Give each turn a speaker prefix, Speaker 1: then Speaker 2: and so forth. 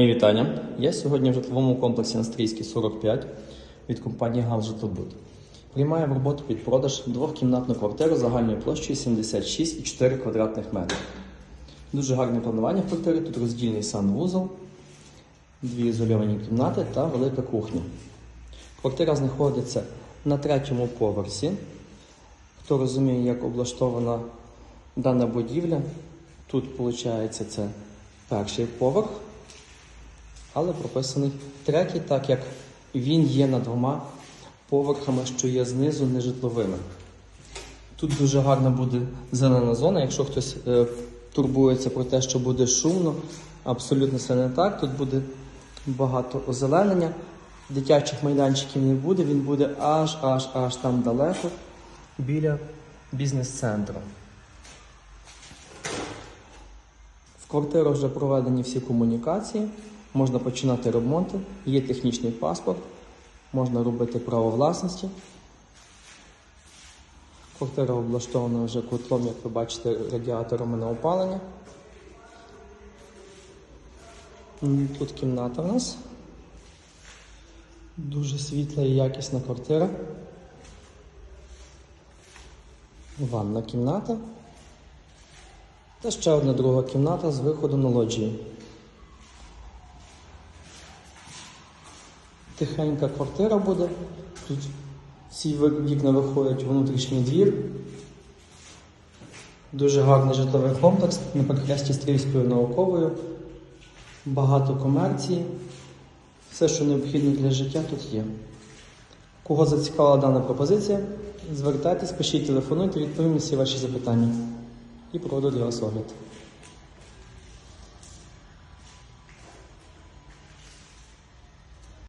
Speaker 1: Мої вітання. Я сьогодні в житловому комплексі Настрійський 45 від компанії «Гал Житлобуд». Приймаю в роботу під продаж двохкімнатну квартиру загальною площею 76,4 квадратних метри. Дуже гарне планування в квартири. Тут роздільний санвузол, дві ізольовані кімнати та велика кухня. Квартира знаходиться на третьому поверсі. Хто розуміє, як облаштована дана будівля, тут виходить це перший поверх але прописаний третій, так як він є над двома поверхами, що є знизу нежитловими. Тут дуже гарна буде зелена зона. Якщо хтось е, турбується про те, що буде шумно, абсолютно все не так. Тут буде багато озеленення, дитячих майданчиків не буде, він буде аж аж аж там далеко, біля бізнес-центру. В квартиру вже проведені всі комунікації, можна починати ремонти, є технічний паспорт, можна робити право власності. Квартира облаштована вже котлом, як ви бачите, радіаторами на опалення. Тут кімната в нас. Дуже світла і якісна квартира. Ванна кімната. Та ще одна друга кімната з виходом на лоджію. Тихенька квартира буде. Тут всі вікна виходять у внутрішній двір. Дуже гарний житловий комплекс на перехресті Стрільською науковою. Багато комерції. Все, що необхідно для життя, тут є. Кого зацікавила дана пропозиція, звертайтесь, пишіть, телефонуйте, відповім на всі ваші запитання і проведу для вас огляд.